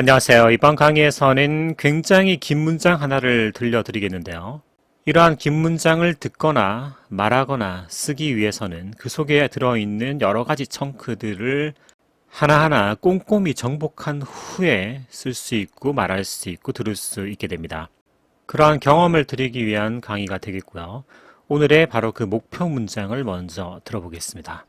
안녕하세요. 이번 강의에서는 굉장히 긴 문장 하나를 들려드리겠는데요. 이러한 긴 문장을 듣거나 말하거나 쓰기 위해서는 그 속에 들어있는 여러 가지 청크들을 하나하나 꼼꼼히 정복한 후에 쓸 수 있고 말할 수 있고 들을 수 있게 됩니다. 그러한 경험을 드리기 위한 강의가 되겠고요. 오늘의 바로 그 목표 문장을 먼저 들어보겠습니다.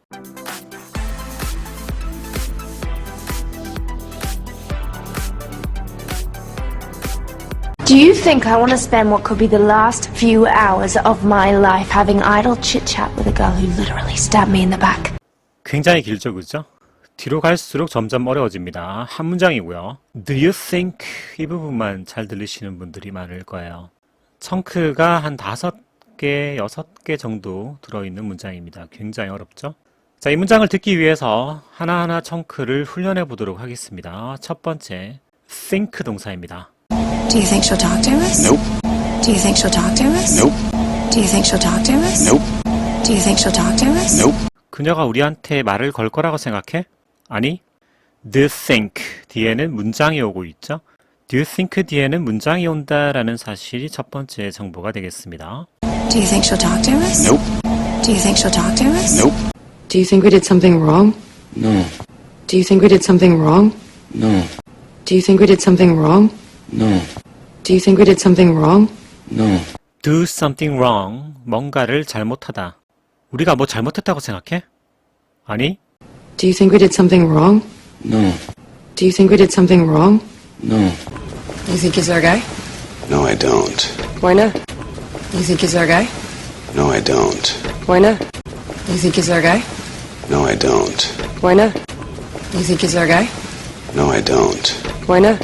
Do you think I want to spend what could be the last few hours of my life having idle chit chat with a girl who literally stabbed me in the back? 굉장히 길죠, 그죠? 뒤로 갈수록 점점 어려워집니다. 한 문장이고요. Do you think 이 부분만 잘 들리시는 분들이 많을 거예요. 청크가 한 다섯 개, 여섯 개 정도 들어있는 문장입니다. 굉장히 어렵죠? 자, 이 문장을 듣기 위해서 하나하나 청크를 훈련해 보도록 하겠습니다. 첫 번째, think 동사입니다. Do you think she'll talk to us? Nope. Do you think she'll talk to us? Nope. Do you think she'll talk to us? Nope. Do you think she'll talk to us? Nope. 그녀가 우리한테 말을 걸 거라고 생각해? 아니, do you think 뒤에는 문장이 오고 있죠? do you think 뒤에는 문장이 온다라는 사실이 첫 번째 정보가 되겠습니다. Do you think she'll talk to us? Nope. Do you think she'll talk to us? Nope. Do you think we did something wrong? No. Do you think we did something wrong? No. Do you think we did something wrong? No. Do you think we did something wrong? No. do something wrong, 뭔가를 잘못하다. 우리가 뭐 잘못했다고 생각해? 아니, Do you think we did something wrong? No. Do you think we did something wrong? No. You think he's our guy? No, I don't. Why not? You think he's our guy? No, I don't. Why not? You think he's our guy? No, I don't. Why not? You think he's our guy? No, I don't. Why not?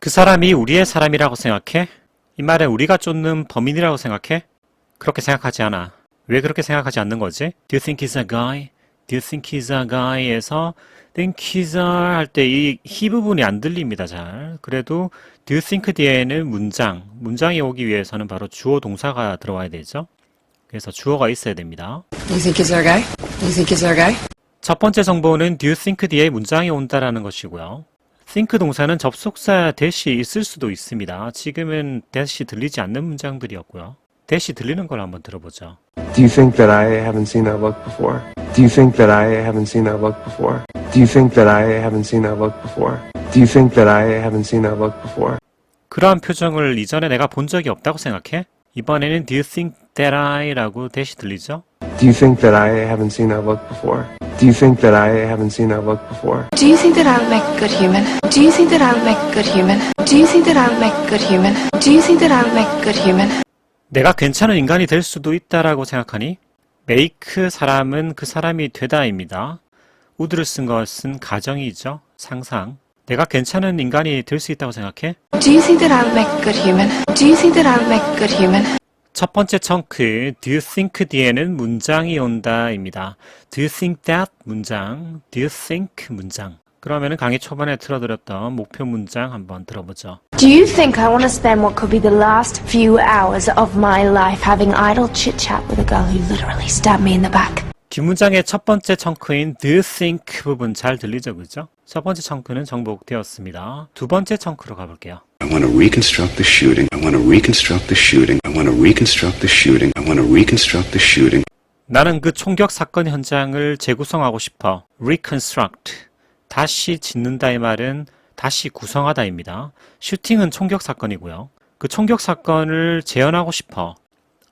그 사람이 우리의 사람이라고 생각해? 이 말에 우리가 쫓는 범인이라고 생각해? 그렇게 생각하지 않아. 왜 그렇게 생각하지 않는 거지? Do you think he's a guy? Do you think he's a guy에서 think he's a 할 때이 he 부분이 안 들립니다, 잘. 그래도 do you think 뒤에는 문장, 문장이 오기 위해서는 바로 주어 동사가 들어와야 되죠. 그래서 주어가 있어야 됩니다. You think he's our guy? You think he's our guy? 첫 번째 정보는 do you think 뒤에 문장이 온다라는 것이고요. Think 동사는 접속사 대시 있을 수도 있습니다. 지금은 대시 들리지 않는 문장들이었고요. 대시 들리는 걸 한번 들어보죠. Do you think that I haven't seen that look before? Do you think that I haven't seen that look before? Do you think that I haven't seen that look before? Do you think that I haven't seen that look before? 그러한 표정을 이전에 내가 본 적이 없다고 생각해? 이번에는 do you think that I라고 대시 들리죠? Do you think that I haven't seen that look before? Do you think that I haven't seen that look before? Do you think that I would make a good human? Do you think that I would make a good human? Do you think that I would make a good human? Do you think that I would make a good human? 내가 괜찮은 인간이 될 수도 있다라고 생각하니? make 사람은 그 사람이 되다입니다. would를 쓴 것은 가정이죠. 상상. 내가 괜찮은 인간이 될 수 있다고 생각해? Do you think that I would make a good human? Do you think that I would make a good human? 첫 번째 청크, do you think 뒤에는 문장이 온다입니다. do you think that 문장, do you think 문장. 그러면은 강의 초반에 틀어드렸던 목표 문장 한번 들어보죠. Do you think I want to spend what could be the last few hours of my life having idle chit chat with a girl who literally stabbed me in the back? 긴 문장의 첫 번째 청크인 do think 부분 잘 들리죠, 그죠? 첫 번째 청크는 정복되었습니다. 두 번째 청크로 가볼게요. I want to reconstruct the shooting. I want to reconstruct the shooting. I want to reconstruct the shooting. I want to reconstruct the shooting. 나는 그 총격 사건 현장을 재구성하고 싶어. reconstruct. 다시 짓는다 의 말은 다시 구성하다입니다. 슈팅은 총격 사건이고요. 그 총격 사건을 재현하고 싶어.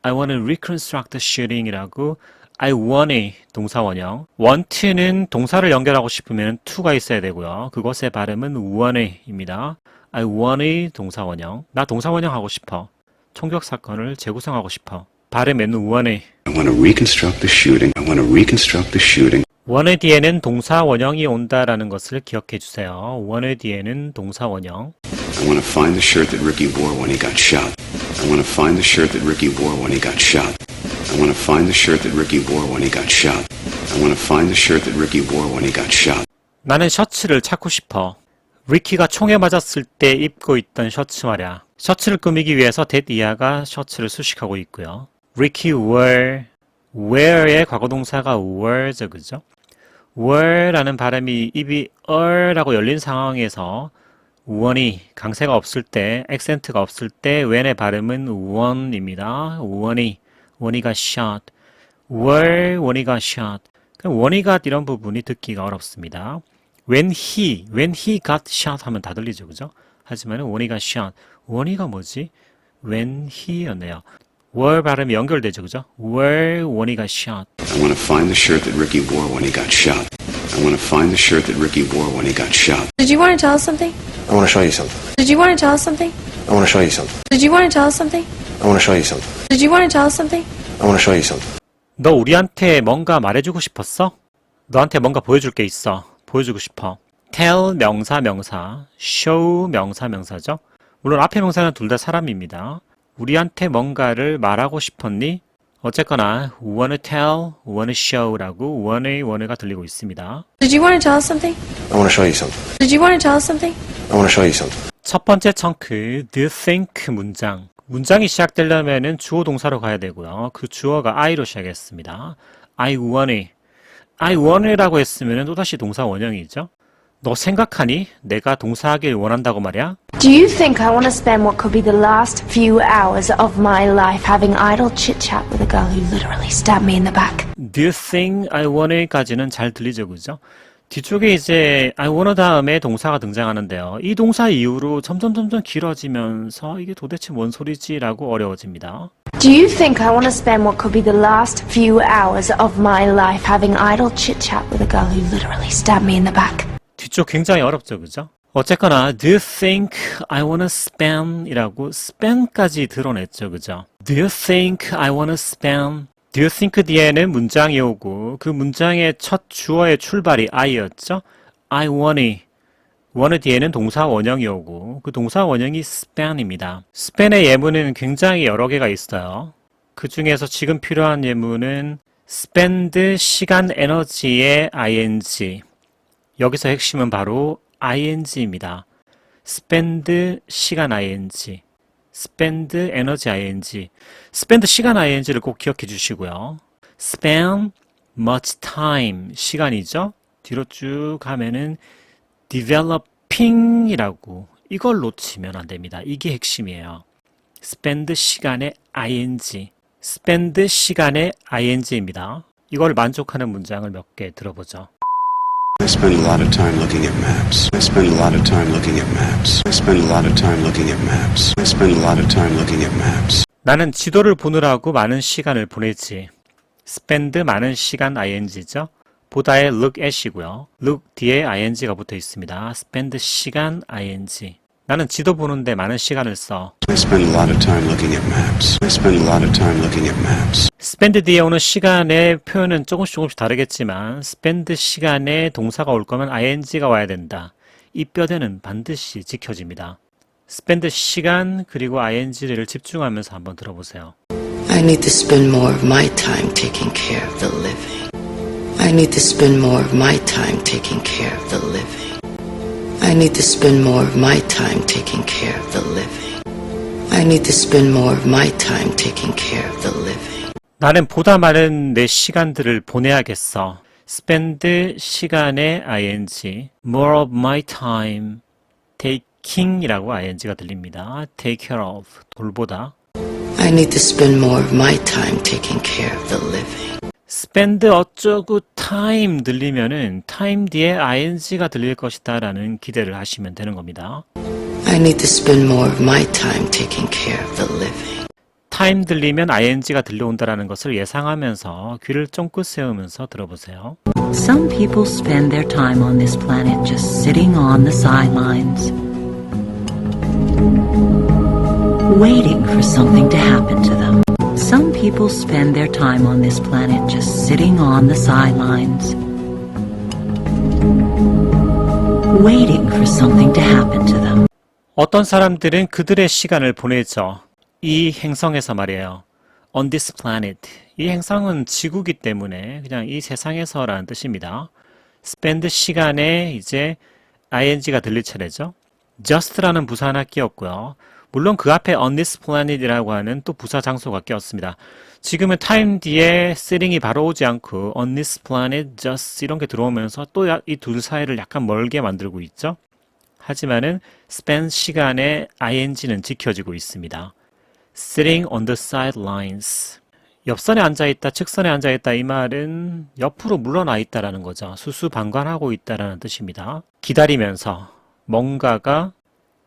I want to reconstruct the shooting이라고 I want 동사 원형. want는 동사를 연결하고 싶으면 to가 있어야 되고요. 그것의 발음은 want입니다. I want 동사 원형. 나 동사 원형 하고 싶어. 총격 사건을 재구성하고 싶어. 발음에는 want. I want to reconstruct the shooting. I want to reconstruct the shooting. 원의 뒤에는 동사 원형이 온다라는 것을 기억해 주세요. 원의 뒤에는 동사 원형. I want to find the shirt that Ricky wore when he got shot. I want to find the shirt that Ricky wore when he got shot. I want to find the shirt that Ricky wore when he got shot. I want to find the shirt that Ricky wore when he got shot. 나는 셔츠를 찾고 싶어. 리키가 총에 맞았을 때 입고 있던 셔츠 말이야. 셔츠를 꾸미기 위해서 이하가 셔츠를 수식하고 있고요. 리키 wore, wear의 과거동사가 were죠, 그죠? were라는 발음이 입이 er라고 열린 상황에서 when이 강세가 없을 때, 액센트가 없을 때 when의 발음은 when입니다. when이, got shot. where when이 got shot. 그럼 got 이런 부분이 듣기가 어렵습니다. when he, when he got shot 하면 다 들리죠, 그죠? 하지만 when he got shot, when이가 뭐지? when he였네요. where 발음이 연결되죠, 그죠? where when he got shot. I want to find the shirt that Ricky wore when he got shot. I want to find the shirt that Ricky wore when he got shot. Did you want to tell us something? I want to show you something. Did you want to tell us something? I want to show you something. Did you want to tell us something? I want to show you something. Did you want to tell us something? I want to show you something. 너 우리한테 뭔가 말해주고 싶었어? 너한테 뭔가 보여줄 게 있어. 보여주고 싶어. tell 명사 명사, show 명사 명사죠. 물론 앞에 명사는 둘 다 사람입니다. 우리한테 뭔가를 말하고 싶었니? 어쨌거나 wanna tell, wanna show라고 wan의 wan가 들리고 있습니다. Did you want to tell us something? I want to show you something. Did you want to tell us something? I want to show you something. 첫 번째 청크 you think 문장 문장이 시작되려면은 주어 동사로 가야 되고요. 그 주어가 I로 시작했습니다. I want it. I want it라고 했으면은 또다시 동사 원형이죠. 너 생각하니? 내가 동사하길 원한다고 말이야? Do you think I want to spend what could be the last few hours of my life having idle chit chat with a girl who literally stabbed me in the back? Do you think I want it까지는 잘 들리죠, 그죠? 뒤쪽에 이제 I want 다음에 동사가 등장하는데요. 이 동사 이후로 점점 점점 길어지면서 이게 도대체 뭔 소리지라고 어려워집니다. Do you think I want to spend what could be the last few hours of my life having idle chit chat with a girl who literally stabbed me in the back? 뒤쪽 굉장히 어렵죠, 그죠? 어쨌거나 do you think I wanna spend 이라고 spend까지 드러냈죠, 그죠? Do you think I wanna spend Do you think 뒤에는 문장이 오고 그 문장의 첫 주어의 출발이 I였죠? I want want 뒤에는 동사 원형이 오고 그 동사 원형이 spend입니다. spend의 예문은 굉장히 여러 개가 있어요. 그 중에서 지금 필요한 예문은 spend 시간 에너지의 ing 여기서 핵심은 바로 ing입니다. spend 시간 ing, spend 에너지 ing, spend 시간 ing를 꼭 기억해 주시고요. spend much time 시간이죠. 뒤로 쭉 가면은 developing이라고 이걸 놓치면 안 됩니다. 이게 핵심이에요. spend 시간의 ing, spend 시간의 ing입니다. 이걸 만족하는 문장을 몇 개 들어보죠. I spend a lot of time looking at maps. I spend a lot of time looking at maps. I spend a lot of time looking at maps. I spend a lot of time looking at maps. 나는 지도를 보느라고 많은 시간을 보내지. spend 많은 시간 ing죠. 보다의 look at이고요. look 뒤에 ing가 붙어 있습니다. spend 시간 ing. 나는 지도 보는데 많은 시간을 써. I spend a lot of time looking at maps. I spend a lot of time looking at maps. spend 뒤에 오는 시간의 표현은 조금씩 조금씩 다르겠지만 spend 시간에 동사가 올 거면 ing가 와야 된다. 이 뼈대는 반드시 지켜집니다. spend 시간 그리고 ing를 집중하면서 한번 들어보세요. I need to spend more of my time taking care of the living. I need to spend more of my time taking care of the living. I need to spend more of my time taking care of the living. I need to spend more of my time taking care of the living. 나는 보다 많은 내 시간들을 보내야겠어. spend 시간의 ing, more of my time, taking이라고 ing가 들립니다. take care of, 돌보다. I need to spend more of my time taking care of the living. Spend 어쩌고 time 들리면은 time 뒤에 ing가 들릴 것이다 라는 기대를 하시면 되는 겁니다. I need to spend more of my time taking care of the living. time 들리면 ing가 들려온다라는 것을 예상하면서 귀를 쫑긋 세우면서 들어보세요. Some people spend their time on this planet just sitting on the sidelines, waiting for something to happen to them. Some people spend their time on this planet just sitting on the sidelines, waiting for something to happen to them. 어떤 사람들은 그들의 시간을 보내죠. 이 행성에서 말이에요. On this planet. 이 행성은 지구기 때문에 그냥 이 세상에서라는 뜻입니다. spend 시간에 이제 ing가 들릴 차례죠. just라는 부사 하나 끼었고요. 물론 그 앞에 on this planet이라고 하는 또 부사 장소가 끼었습니다. 지금은 time 뒤에 sitting이 바로 오지 않고 on this planet just 이런 게 들어오면서 또 이 둘 사이를 약간 멀게 만들고 있죠. 하지만은 spend 시간에 ing는 지켜지고 있습니다. sitting on the sidelines. 옆선에 앉아있다, 측선에 앉아있다 이 말은 옆으로 물러나 있다라는 거죠. 수수방관하고 있다라는 뜻입니다. 기다리면서 뭔가가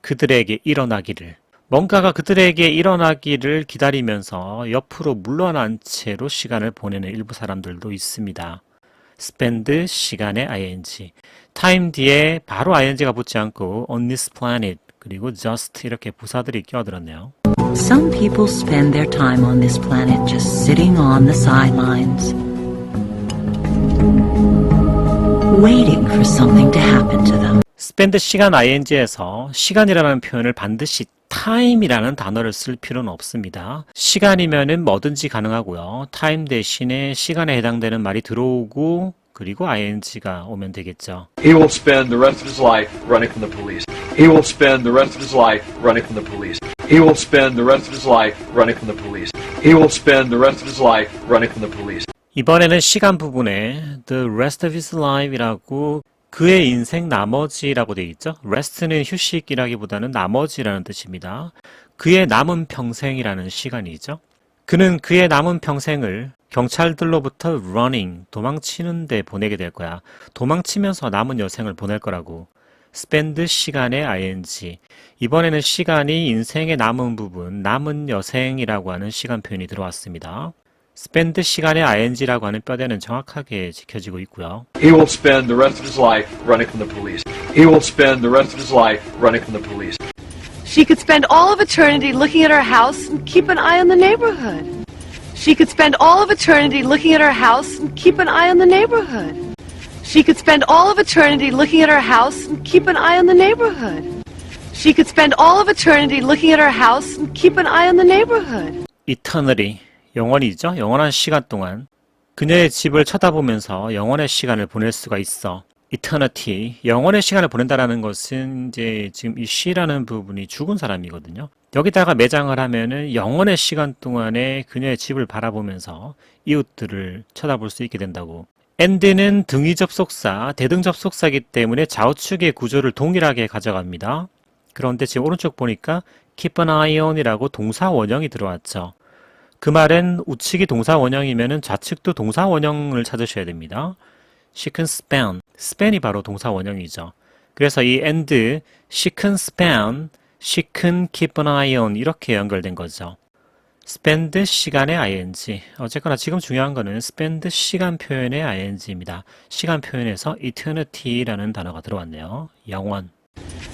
그들에게 일어나기를 뭔가가 그들에게 일어나기를 기다리면서 옆으로 물러난 채로 시간을 보내는 일부 사람들도 있습니다. spend 시간의 ing time 뒤에 바로 ing가 붙지 않고 on this planet 그리고 just 이렇게 부사들이 끼어들었네요. Some people spend their time on this planet just sitting on the sidelines, waiting for something to happen to them. spend 시간 ing에서 시간이라는 표현을 반드시 time이라는 단어를 쓸 필요는 없습니다. 시간이면은 뭐든지 가능하고요. time 대신에 시간에 해당되는 말이 들어오고 그리고 ing가 오면 되겠죠. He will spend the rest of his life running from the police. He will spend the rest of his life running from the police. He will spend the rest of his life running from the police. He will spend the rest of his life running from the police. 이번에는 시간 부분에 the rest of his life이라고 그의 인생 나머지라고 되어 있죠. rest는 휴식이라기보다는 나머지라는 뜻입니다. 그의 남은 평생이라는 시간이죠. 그는 그의 남은 평생을 경찰들로부터 running, 도망치는 데 보내게 될 거야. 도망치면서 남은 여생을 보낼 거라고. spend 시간의 ing. 이번에는 시간이 인생의 남은 부분, 남은 여생이라고 하는 시간 표현이 들어왔습니다. spend 시간의 ing라고 하는 뼈대는 정확하게 지켜지고 있고요. He will spend the rest of his life running from the police. He will spend the rest of his life running from the police. She could spend all of eternity looking at her house and keep an eye on the neighborhood. She could spend all of eternity looking at her house and keep an eye on the neighborhood. She could spend all of eternity looking at her house and keep an eye on the neighborhood. She could spend all of eternity looking at her house and keep an eye on the neighborhood. eternally, 영원이죠. 영원한 시간 동안 그녀의 집을 쳐다보면서 영원의 시간을 보낼 수가 있어. eternity, 영원의 시간을 보낸다라는 것은 이제 지금 이 she라는 부분이 죽은 사람이거든요. 여기다가 매장을 하면은 영원의 시간 동안에 그녀의 집을 바라보면서 이웃들을 쳐다볼 수 있게 된다고. end는 등위 접속사, 대등 접속사이기 때문에 좌우측의 구조를 동일하게 가져갑니다. 그런데 지금 오른쪽 보니까 keep an eye on이라고 동사 원형이 들어왔죠. 그 말은 우측이 동사 원형이면은 좌측도 동사 원형을 찾으셔야 됩니다. she can span, span이 바로 동사 원형이죠. 그래서 이 and, she can span, she can keep an eye on 이렇게 연결된 거죠. spend 시간의 ing. 어쨌거나 지금 중요한 거는 spend 시간 표현의 ing입니다. 시간 표현에서 eternity라는 단어가 들어왔네요. 영원.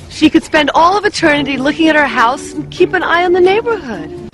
She could spend all of eternity looking at her house and keep an eye on the neighborhood.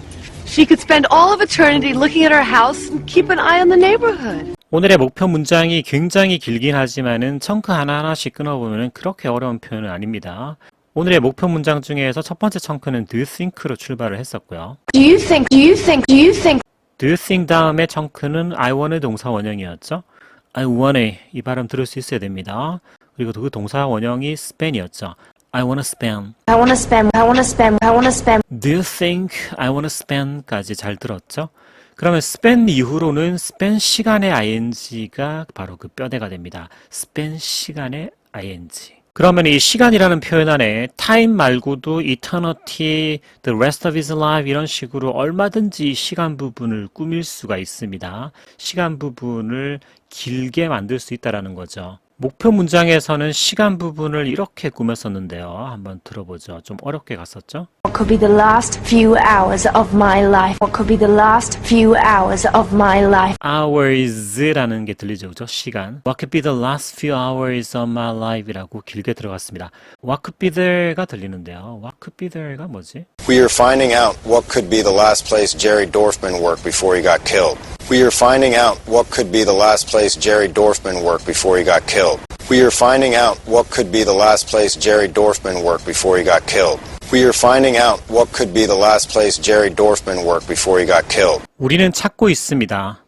She could spend all of eternity looking at her house and keep an eye on the neighborhood. 오늘의 목표 문장이 굉장히 길긴 하지만은 청크 하나하나씩 끊어보면 그렇게 어려운 표현은 아닙니다. 오늘의 목표 문장 중에서 첫 번째 청크는 do you think로 출발을 했었고요. Do you think, do you think, do you think do you think 다음에 청크는 I wan의 동사 원형이었죠. I wan의 이 발음 들을 수 있어야 됩니다. 그리고 그 동사 원형이 span이었죠. I wanna span. I wanna spend, I wanna spend, I wanna spend Do you think I wanna spend까지 잘 들었죠? 그러면 spend 이후로는 spend 시간의 ing가 바로 그 뼈대가 됩니다. spend 시간의 ing. 그러면 이 시간이라는 표현 안에 time 말고도 eternity, the rest of his life 이런 식으로 얼마든지 이 시간 부분을 꾸밀 수가 있습니다. 시간 부분을 길게 만들 수 있다라는 거죠. 목표 문장에서는 시간 부분을 이렇게 꾸몄었는데요. 한번 들어보죠. 좀 어렵게 갔었죠? what could be the last few hours of my life. What could be the last few hours of my life. hours라는 게 들리죠, 그죠? 시간. What could be the last few hours of my life이라고 길게 들어갔습니다. What could be there가 들리는데요. What could be there가 뭐지? We are finding out what could be the last place Jerry Dorfman worked before he got killed. We are finding out what could be the last place Jerry Dorfman worked before he got killed. We are finding out what could be the last place Jerry Dorfman worked before he got killed. We are finding out what could be the last place Jerry Dorfman worked before he got killed. 우리는 찾고 있습니다.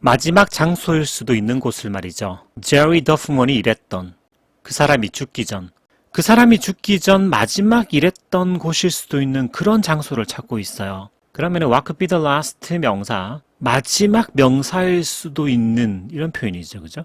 마지막 장소일 수도 있는 곳을 말이죠. 제리 더프먼이 일했던 그 사람이 죽기 전, 그 사람이 죽기 전 마지막 일했던 곳일 수도 있는 그런 장소를 찾고 있어요. 그러면 be the last 명사, 마지막 명사일 수도 있는 이런 표현이죠. 그죠?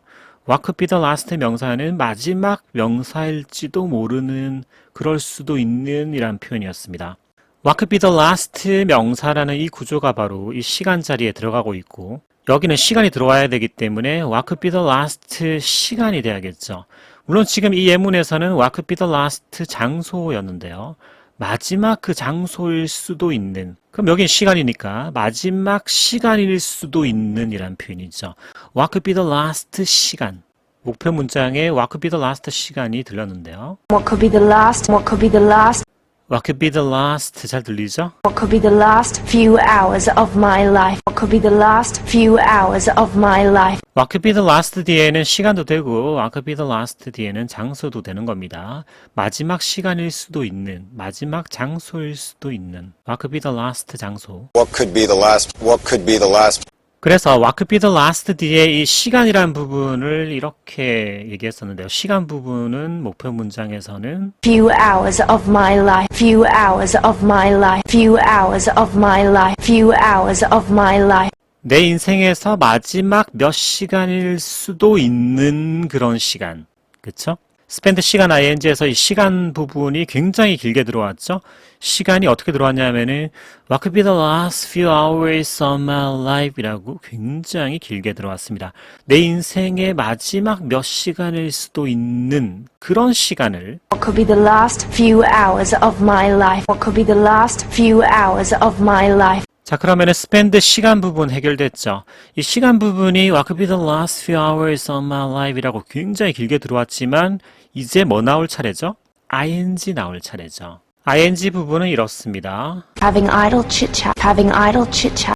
What could be the last 명사는 마지막 명사일지도 모르는 그럴 수도 있는 이란 표현이었습니다. What could be the last 명사라는 이 구조가 바로 이 시간 자리에 들어가고 있고 여기는 시간이 들어와야 되기 때문에 What could be the last 시간이 돼야겠죠. 물론 지금 이 예문에서는 What could be the last 장소였는데요. 마지막 그 장소일 수도 있는 그럼 여긴 시간이니까 마지막 시간일 수도 있는 이란 표현이죠. What could be the last 시간 목표 문장에 What could be the last 시간이 들렸는데요. What could be the last? What could be the last? What could be the last 잘 들리죠? What could be the last few hours of my life? What could be the last few hours of my life? What could be the last 뒤에는 시간도 되고 What could be the last 뒤에는 장소도 되는 겁니다. 마지막 시간일 수도 있는 마지막 장소일 수도 있는 What could be the last 장소 What could be the last? What could be the last? 그래서 be the last 뒤에 이 시간이란 부분을 이렇게 얘기했었는데요. 시간 부분은 목표 문장에서는 Few hours of my life. Few hours of my life. Few hours of my life. Few hours of my life. 내 인생에서 마지막 몇 시간일 수도 있는 그런 시간. 그쵸? 스펜드 시간 ing에서 이 시간 부분이 굉장히 길게 들어왔죠? 시간이 어떻게 들어왔냐면은 What could be the last few hours of my life 이라고 굉장히 길게 들어왔습니다. 내 인생의 마지막 몇 시간일 수도 있는 그런 시간을 What could be the last few hours of my life? What could be the last few hours of my life? 자, 그러면 은 spend 시간 부분 해결됐죠. 이 시간 부분이 What could be the last few hours of my life 이라고 굉장히 길게 들어왔지만 이제 뭐 나올 차례죠? ing 나올 차례죠. ing 부분은 이렇습니다. Having idle chit chat. Having idle chit chat.